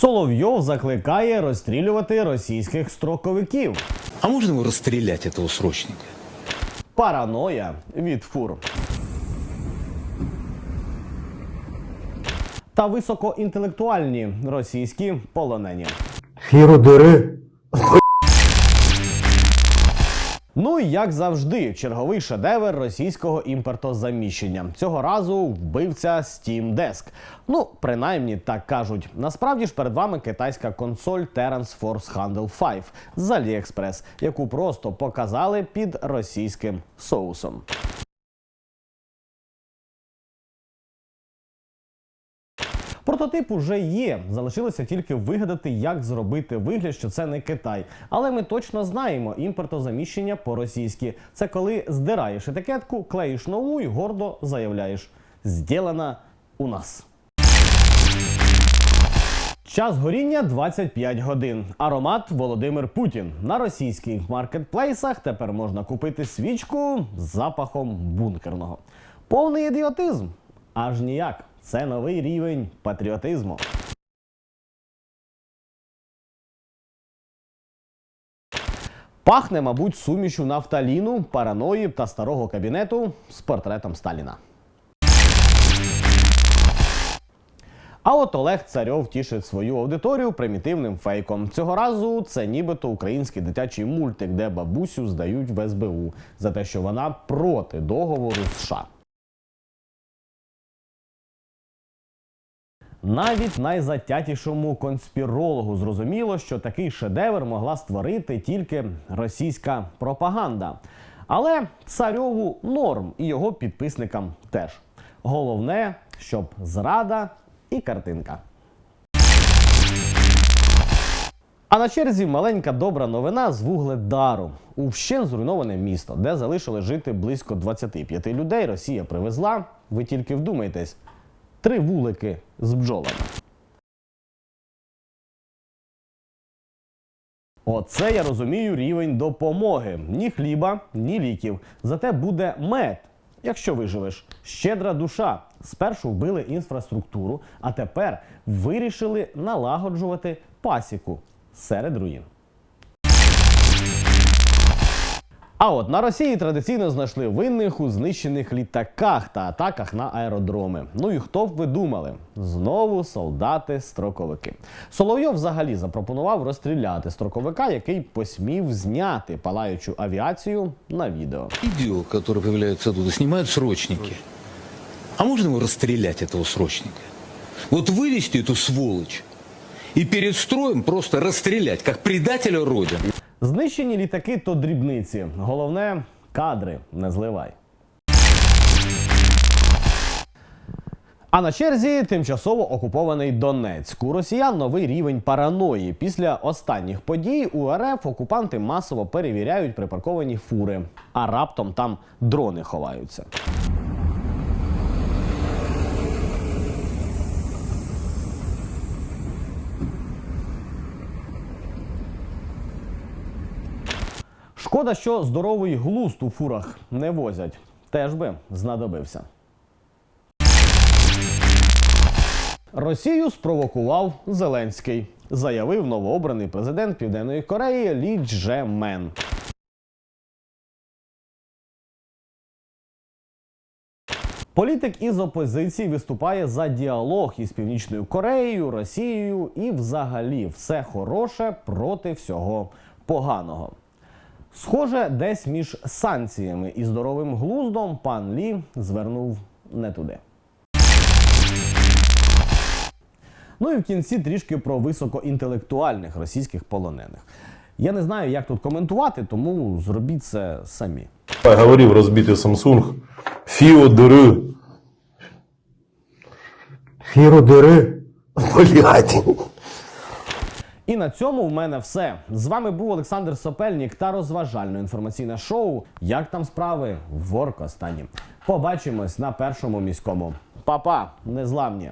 Соловйов закликає розстрілювати російських строковиків. А можна розстріляти того срочника? Параноя від фур. Та високоінтелектуальні російські полонені. Хіродери. Ну і як завжди, черговий шедевр російського імпортозаміщення. Цього разу вбивця Steam Desk. Ну, принаймні так кажуть. Насправді ж перед вами китайська консоль Terence Force Handle 5 з AliExpress, яку просто показали під російським соусом. Прототип уже є. Залишилося тільки вигадати, як зробити вигляд, що це не Китай. Але ми точно знаємо імпортозаміщення по-російськи. Це коли здираєш етикетку, клеїш нову і гордо заявляєш: «Здєлана у нас. Час горіння 25 годин. Аромат Володимир Путін. На російських маркетплейсах тепер можна купити свічку з запахом бункерного. Повний ідіотизм. Аж ніяк. Це новий рівень патріотизму. Пахне, мабуть, сумішю нафталіну, параної та старого кабінету з портретом Сталіна. А от Олег Царьов тішить свою аудиторію примітивним фейком. Цього разу це нібито український дитячий мультик, де бабусю здають в СБУ за те, що вона проти договору США. Навіть найзатятішому конспірологу зрозуміло, що такий шедевр могла створити тільки російська пропаганда. Але царьову норм і його підписникам теж. Головне, щоб зрада і картинка. А на черзі маленька добра новина з Вугледару. У вщен зруйноване місто, де залишили жити близько 25 людей. Росія привезла. Ви тільки вдумайтесь, три вулики з бджолами. Оце я розумію рівень допомоги. Ні хліба, ні ліків. Зате буде мед, якщо виживеш. Щедра душа. Спершу вбили інфраструктуру, а тепер вирішили налагоджувати пасіку серед руїн. А от на Росії традиційно знайшли винних у знищених літаках та атаках на аеродроми. Ну і хто б ви думали? Знову солдати-строковики. Соловйов взагалі запропонував розстріляти строковика, який посмів зняти палаючу авіацію на відео. Видео, которые появляются оттуда, снимают срочники. А можно его расстрелять, этого срочника? Вот вывести эту сволочь и перед строем просто расстрелять, как предателя Родины. Знищені літаки то дрібниці. Головне кадри не зливай. А на черзі тимчасово окупований Донецьк. У росіян новий рівень параної. Після останніх подій у РФ окупанти масово перевіряють припарковані фури, а раптом там дрони ховаються. Шкода, що здоровий глузд у фурах не возять. Теж би знадобився. Росію спровокував Зеленський, заявив новообраний президент Південної Кореї Лі Дже Мен. Політик із опозиції виступає за діалог із Північною Кореєю, Росією і взагалі все хороше проти всього поганого. Схоже, десь між санкціями і здоровим глуздом пан Лі звернув не туди. Ну і в кінці трішки про високоінтелектуальних російських полонених. Я не знаю, як тут коментувати, тому зробіть це самі. Говорив розбитий Samsung. Фіодери. Фіродери. Блядь. І на цьому в мене все. З вами був Олександр Сопельник та розважально-інформаційне шоу Як там справи в Оркостані. Побачимось на першому міському. Па-па, незламні!